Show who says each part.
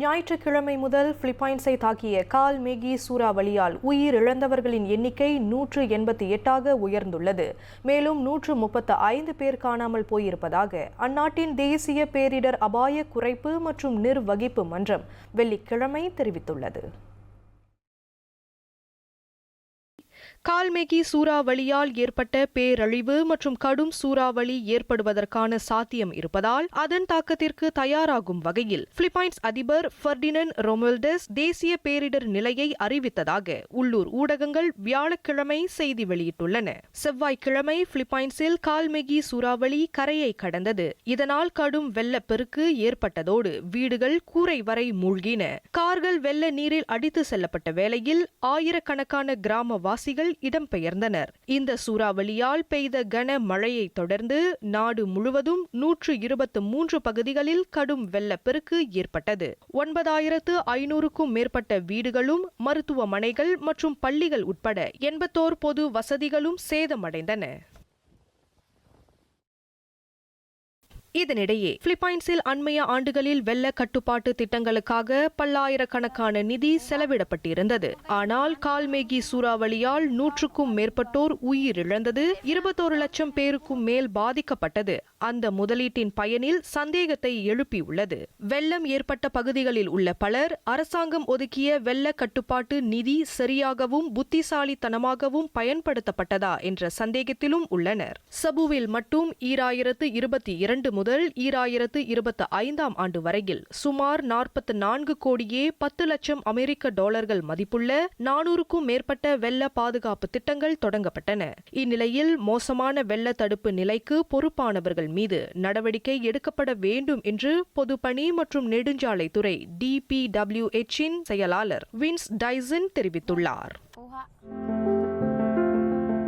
Speaker 1: ஞாயிற்றுக்கிழமை முதல் பிலிப்பைன்ஸை தாக்கிய கால் மேகி சூறாவளியால் உயிர் இழந்தவர்களின் எண்ணிக்கை நூற்று எண்பத்தி எட்டாக உயர்ந்துள்ளது. மேலும் நூற்று முப்பத்து ஐந்து பேர் காணாமல் போயிருப்பதாக அந்நாட்டின் தேசிய பேரிடர் அபாய குறைப்பு மற்றும் நிர்வகிப்பு மன்றம் வெள்ளிக்கிழமை தெரிவித்துள்ளது. கால்மேகி சூறாவளியால் ஏற்பட்ட பேரழிவு மற்றும் கடும் சூறாவளி ஏற்படுவதற்கான சாத்தியம் இருப்பதால் அதன் தாக்கத்திற்கு தயாராகும் வகையில் பிலிப்பைன்ஸ் அதிபர் ஃபர்டினன் ரொமல்டஸ் தேசிய பேரிடர் நிலையை அறிவித்ததாக உள்ளூர் ஊடகங்கள் வியாழக்கிழமை செய்தி வெளியிட்டுள்ளன. செவ்வாய்க்கிழமை பிலிப்பைன்ஸில் கால்மெகி சூறாவளி கரையை கடந்தது. இதனால் கடும் வெள்ளப்பெருக்கு ஏற்பட்டதோடு வீடுகள் கூரை வரை மூழ்கின. கார்கள் வெள்ள நீரில் அடித்து செல்லப்பட்ட வேளையில் ஆயிரக்கணக்கான கிராமவாசிகள் இடம்பெயர்ந்தனர். இந்த சூறாவளியால் பெய்த கன மழையை தொடர்ந்து நாடு முழுவதும் நூற்று இருபத்து மூன்று பகுதிகளில் கடும் வெள்ளப்பெருக்கு ஏற்பட்டது. ஒன்பதாயிரத்து ஐநூறுக்கும் மேற்பட்ட வீடுகளும் மருத்துவமனைகள் மற்றும் பள்ளிகள் உட்பட எண்பத்தோர் பொது வசதிகளும் சேதமடைந்தன. இதனிடையே பிலிப்பைன்ஸில் அண்மைய ஆண்டுகளில் வெள்ள கட்டுப்பாட்டு திட்டங்களுக்காக பல்லாயிரக்கணக்கான நிதி செலவிடப்பட்டிருந்தது. ஆனால் கால்மேகி சூறாவளியால் நூற்றுக்கும் மேற்பட்டோர் உயிரிழந்தது இருபத்தோரு லட்சம் பேருக்கும் மேல் பாதிக்கப்பட்டது. அந்த முதலீட்டின் பயனில் சந்தேகத்தை எழுப்பியுள்ளது. வெள்ளம் ஏற்பட்ட பகுதிகளில் உள்ள பலர் அரசாங்கம் ஒதுக்கிய வெள்ள கட்டுப்பாட்டு நிதி சரியாகவும் புத்திசாலித்தனமாகவும் பயன்படுத்தப்பட்டதா என்ற சந்தேகத்திலும் உள்ளனர். சபுவில் மட்டும் ஈராயிரத்து இருபத்தி இரண்டு முதல் ஈராயிரத்து இருபத்தி ஐந்தாம் ஆண்டு வரையில் சுமார் நாற்பத்து நான்கு கோடியே பத்து லட்சம் அமெரிக்க டாலர்கள் மதிப்புள்ள நானூறுக்கும் மேற்பட்ட வெள்ள பாதுகாப்பு திட்டங்கள் தொடங்கப்பட்டன. இந்நிலையில் மோசமான வெள்ள தடுப்பு நிலைக்கு பொறுப்பானவர்கள் மீது நடவடிக்கை எடுக்கப்பட வேண்டும் என்று பொதுப்பணி மற்றும் நெடுஞ்சாலைத்துறை டிபிடபிள்யூஎச்சின் செயலாளர் வின்ஸ் டைசன் தெரிவித்துள்ளார்.